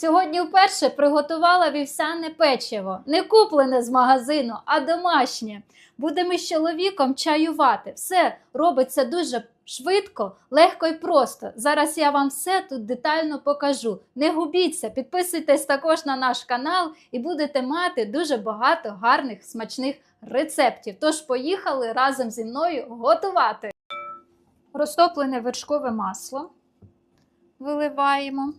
Сьогодні вперше приготувала вівсяне печиво, не куплене з магазину, а домашнє. Будемо з чоловіком чаювати. Все робиться дуже швидко, легко і просто. Зараз я вам все тут детально покажу. Не губіться, підписуйтесь також на наш канал і будете мати дуже багато гарних смачних рецептів. Тож поїхали разом зі мною готувати. Розтоплене вершкове масло виливаємо.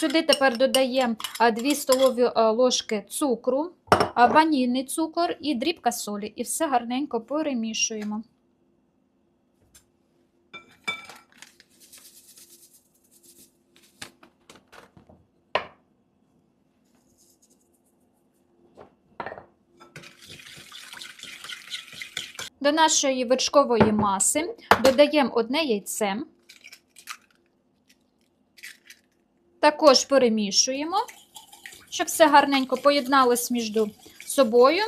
Сюди тепер додаємо 2 столові ложки цукру, ванільний цукор і дрібка солі. І все гарненько перемішуємо. До нашої вершкової маси додаємо одне яйце. Також перемішуємо, щоб все гарненько поєдналось між собою.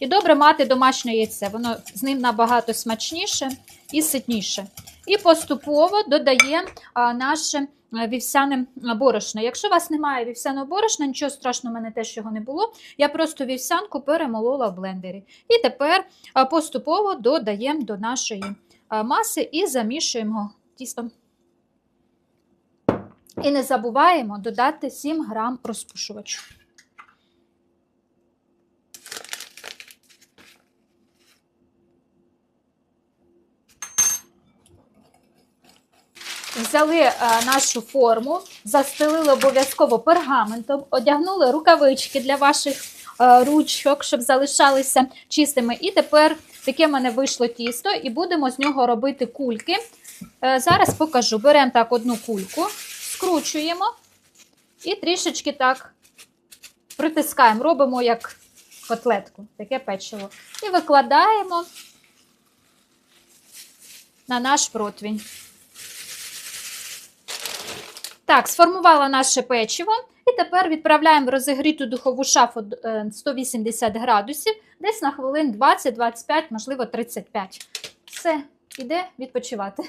І добре мати домашнє яйце, воно з ним набагато смачніше і ситніше. І поступово додаємо наше а, вівсяне борошно. Якщо у вас немає вівсяного борошна, нічого страшного, у мене теж його не було. Я просто вівсянку перемолола в блендері. І тепер поступово додаємо до нашої маси і замішуємо тісто. І не забуваємо додати 7 грам розпушувачу. Взяли е, нашу форму, застелили обов'язково пергаментом, одягнули рукавички для ваших е, ручок, щоб залишалися чистими. І тепер таке в мене вийшло тісто, і будемо з нього робити кульки. Е, зараз покажу. Беремо так одну кульку, скручуємо і трішечки так притискаємо, робимо як котлетку, таке печиво. І викладаємо на наш противень. Так, сформувала наше печиво. І тепер відправляємо в розігріту духову шафу е, 180 градусів, десь на хвилин 20-25, можливо, 35. Все, іде відпочивати.